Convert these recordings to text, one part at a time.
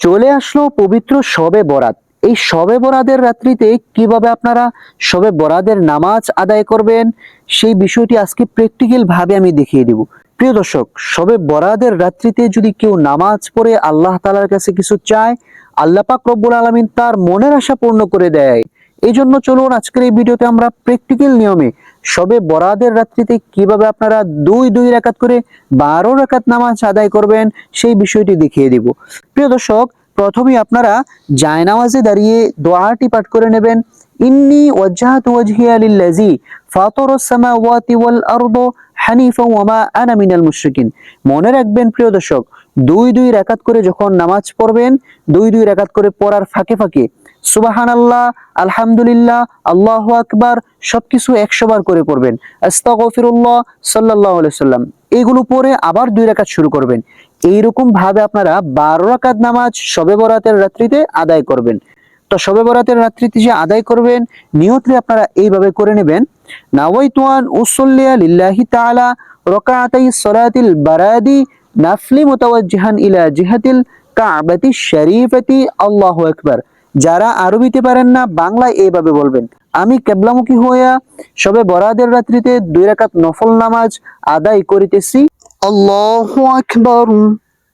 চলে আসলো পবিত্র শবে বরাত। এই শবে বরাদের রাত্রিতে কীভাবে আপনারা শবে বরাদের নামাজ আদায় করবেন, সেই বিষয়টি আজকে প্র্যাকটিক্যাল ভাবে আমি দেখিয়ে দিব। প্রিয় দর্শক, শবে বরাদের রাত্রিতে যদি কেউ নামাজ পড়ে, আল্লাহ তালার কাছে কিছু চায়, আল্লাহ পাক রব্বুল আলমিন তার মনের আশা পূর্ণ করে দেয়। এই জন্য চলুন আজকের এই ভিডিওতে আমরা প্র্যাকটিক্যাল নিয়মে সবে বরাদের রাত্রিতে কীভাবে আপনারা দুই দুই রাকাত করে বারো রাকাত নামাজ আদায় করবেন, সেই বিষয়টি দেখিয়ে দিব। প্রিয় দর্শক, প্রথমেই আপনারা জায়নামাজে দাঁড়িয়ে দোয়াটি পাঠ করে নেবেন। ইন্নি ওয়াজ্জাহাতু ওয়াজহিয়া লিল্লাযী ফাতারাস সামাওয়াতি ওয়াল আরদ হানিফা ওয়া মা আনা মিনাল মুশরিকিন। মনে রাখবেন প্রিয় দর্শক, দুই দুই রাকাত করে যখন নামাজ পড়বেন, দুই দুই রাকাত করে পড়ার ফাঁকে ফাঁকে সুবাহানাল্লাহ, আলহামদুলিল্লাহ, আল্লাহ আকবার, সবকিছু একশো বার করে পড়বেন। আস্তাগফিরুল্লাহ আলাইহি সাল্লাম এগুলো পরে আবার দুই রাকাত শুরু করবেন। এইরকম ভাবে আপনারা বারো রাকাত নামাজ শবে বরাতের রাত্রিতে আদায় করবেন। তো শবে বরাতের রাত্রিতে যে আদায় করবেন, নিয়তলে আপনারা এইভাবে করে নেবেন, নাওয়াইতুয়ান উসল্লিয়া লিল্লাহি তাআলা রাকাতাই সলাতিল বারাদি, নাফলি মুতাওয়াজ্জিহান ইলা জিহাতিল কাবাতি শরীফাতি, আল্লাহু আকবার। যারা আরবিতে পারেন না বাংলায় এইভাবে বলবেন আমি কেবলামুখী হইয়া সবে বরাদের রাত্রিতে দুই রাকাত নফল নামাজ আদায় করিতেছি আল্লাহু আকবার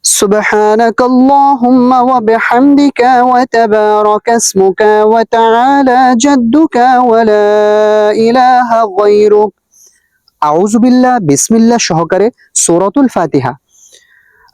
سبحانك اللهم وبحمدك وتبارك اسمك وتعالى جدك ولا إله غيرك أعوذ بالله بسم الله সহকারে সূরাতুল ফাতিহা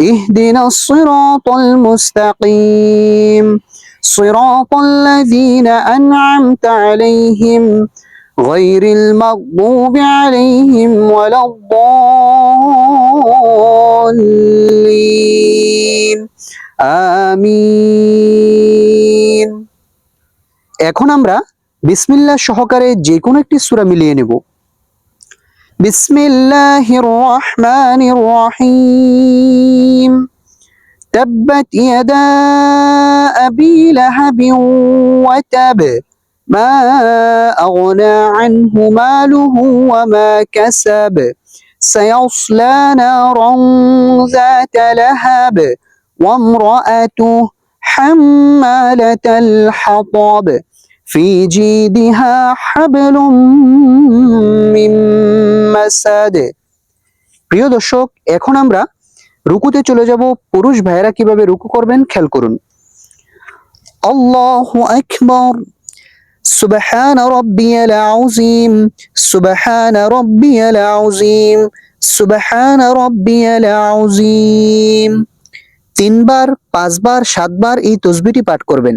اهدنا الصراط المستقيم صراط الذين أنعمت عليهم غير المغضوب عليهم ولا الضالين আমিন এখন আমরা বিসমিল্লাহ সহকারে যে কোনো একটি সূরা মিলিয়ে নেব بسم الله الرحمن الرحيم تبت يدا أبي لهب وتب ما أغنى عنه ماله وما كسب سيصلى نارا ذات لهب وامرأته حمالة الحطب في جيدها حبل من مسد প্রিয় দর্শক এখন আমরা রুকুতে চলে যাব পুরুষ ভাইয়েরা কিভাবে রুকু করবেন খেয়াল করুন আল্লাহু আকবার سبحان ربي العظيم سبحان ربي العظيم سبحان ربي العظيم তিনবার পাঁচবার সাতবার এই তসবিটি পাঠ করবেন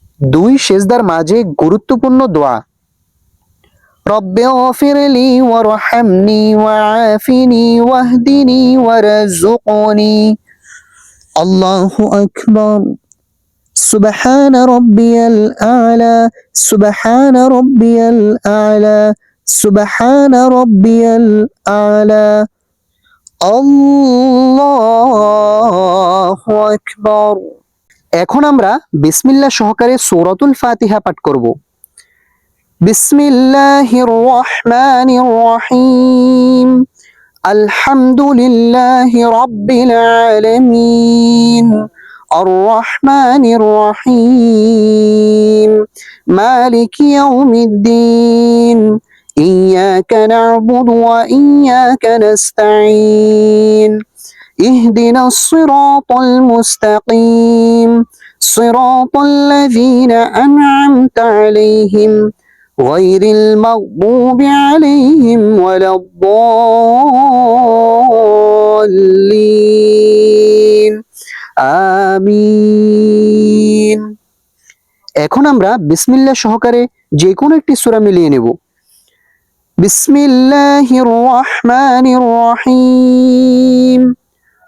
দুই সেজদার মাঝে গুরুত্বপূর্ণ দোয়া। রব্বে ওয়াফিরলি ওয়ারহামনি ওয়াআফিনি ওয়াহদিনি ওয়ারযুকনি। আল্লাহু আকবার। সুবহান রাব্বিয়াল আ'লা, সুবহান রাব্বিয়াল আ'লা, সুবহান রাব্বিয়াল আ'লা। আল্লাহু আকবার। এখন আমরা বিসমিল্লাহ সহকারে সূরাতুল ফাতিহা পাঠ করব বিসমিল্লাহির রহমানির রহিম আলহামদুলিল্লাহি রাব্বিল আলামিন الرحمن الرحيم مالك يوم الدين إياك نعبد وإياك نستعين اهدنا الصراط المستقيم صراط الذين أنعمت عليهم غير المغضوب عليهم ولا الضالين আমিন এখন আমরা বিসমিল্লাহ সহকারে যে কোনো একটি সূরা মিলিয়ে নেব বিসমিল্লাহির রহমানির রহিম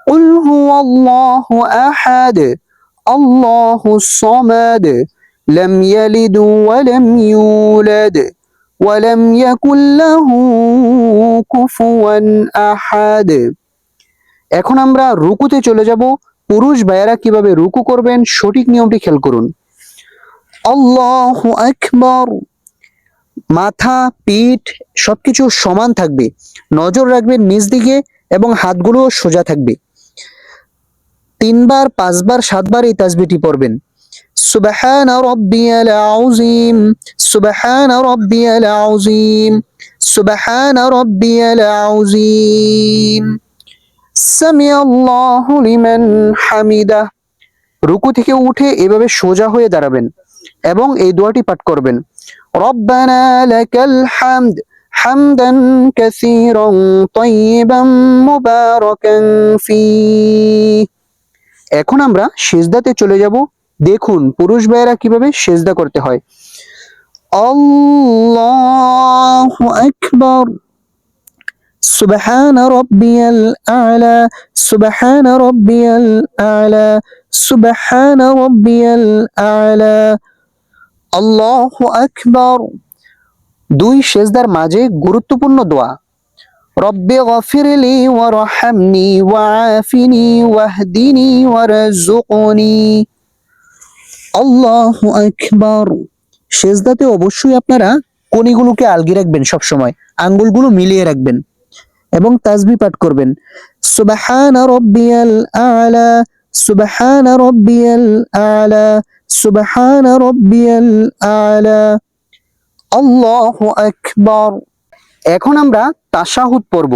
قل هو الله أحد الله الصمد لم يلد ولم يولد ولم يكن له كفوا أحد এখন আমরা রুকুতে চলে যাব পুরুষ ভাইয়েরা কিভাবে রুকু করবেন সঠিক নিয়মটি খেয়াল করুন আল্লাহ আকবর মাথা পিঠ সবকিছু সমান থাকবে নজর রাখবেন নিচ দিকে এবং হাতগুলো সোজা থাকবে তিনবার, পাঁচবার, সাতবার এই তাসবিটি পড়বেন। সুবহান রব্বিয়াল আযীম, সুবহান রব্বিয়াল আযীম, সুবহান রব্বিয়াল আযীম। সামি আল্লাহু লিমান হামিদা। রুকু থেকে উঠে এভাবে সোজা হয়ে দাঁড়াবেন এবং এই দোয়াটি পাঠ করবেন। রব্বানা লাকাল হামদ, হামদান কাসীরান তাইয়িবান মুবারাকান ফীহ এখন আমরা সেজদাতে চলে যাব। দেখুন, পুরুষ ভাইয়েরা কীভাবে সেজদা করতে হয়। আল্লাহু আকবার। সুবহান রব্বিয়াল আলা, সুবহান রব্বিয়াল আলা, সুবহান রব্বিয়াল আলা। আল্লাহু আকবার। দুই সেজদার মাঝে গুরুত্বপূর্ণ দোয়া। رب اغفر لي وارحمني وعافني واهدني وارزقني আল্লাহ আকবার সেজদাতে অবশ্যই আপনারা কণিগুলোকে আলগি রাখবেন সব সময় আঙ্গুলগুলো মিলিয়ে রাখবেন এবং তাসবি পাঠ করবেন সুবহান রব্বিয়াল আলা সুবহান রব্বিয়াল আলা সুবহান রব্বিয়াল আলা আল্লাহু আকবার এখন আমরা তাশাহুদ পড়ব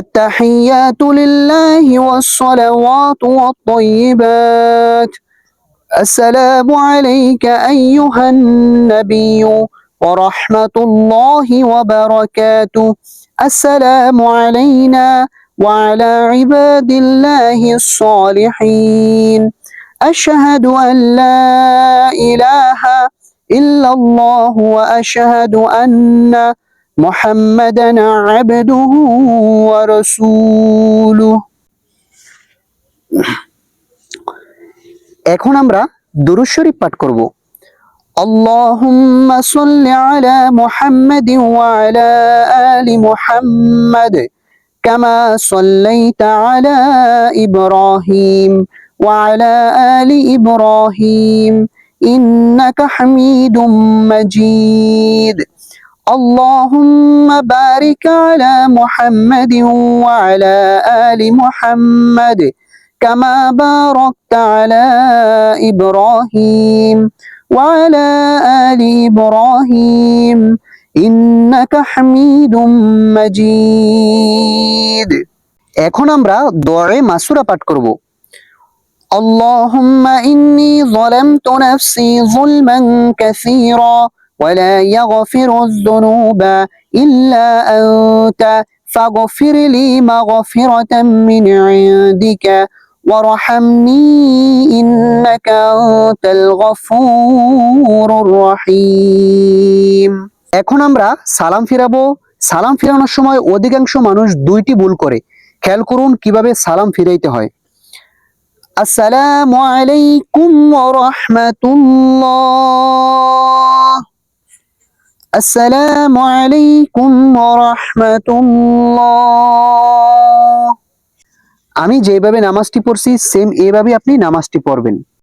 التحيات لله والصلوات والطيبات السلام عليك أيها النبي ورحمة الله وبركاته السلام علينا وعلى عباد الله الصالحين أشهد أن لا إله إلا الله وأشهد أن محمدا عبده ورسوله এখন আমরা দুরূদ শরীফ পাঠ করব اللهم صل على محمد وعلى آل محمد كما صليت على إبراهيم وعلى آل إبراهيم إنك حميد مجيد اللهم بارك على محمد وعلى آل محمد كما باركت على إبراهيم وعلى آل إبراهيم إنك حميد مجيد এখন আমরা দোয়ারে মাসুরা পাঠ করব اللهم إني ظلمت نفسي ظلما كثيرا ولا يغفر الذنوب إلا أنت فاغفر لي مغفرة من عندك وارحمني إنك أنت الغفور الرحيم এখন আমরা সালাম ফিরাবো সালাম ফিরানোর সময় অধিকাংশ মানুষ দুইটি ভুল করে খেয়াল করুন কিভাবে সালাম ফিরাইতে হয় আসসালামু আলাইকুম ওয়া রাহমাতুল্লাহ আসসালামু আলাইকুম রাহমাতুল্লাহ আমি যেভাবে নামাজটি পড়ছি সেম এভাবে আপনি নামাজটি পড়বেন।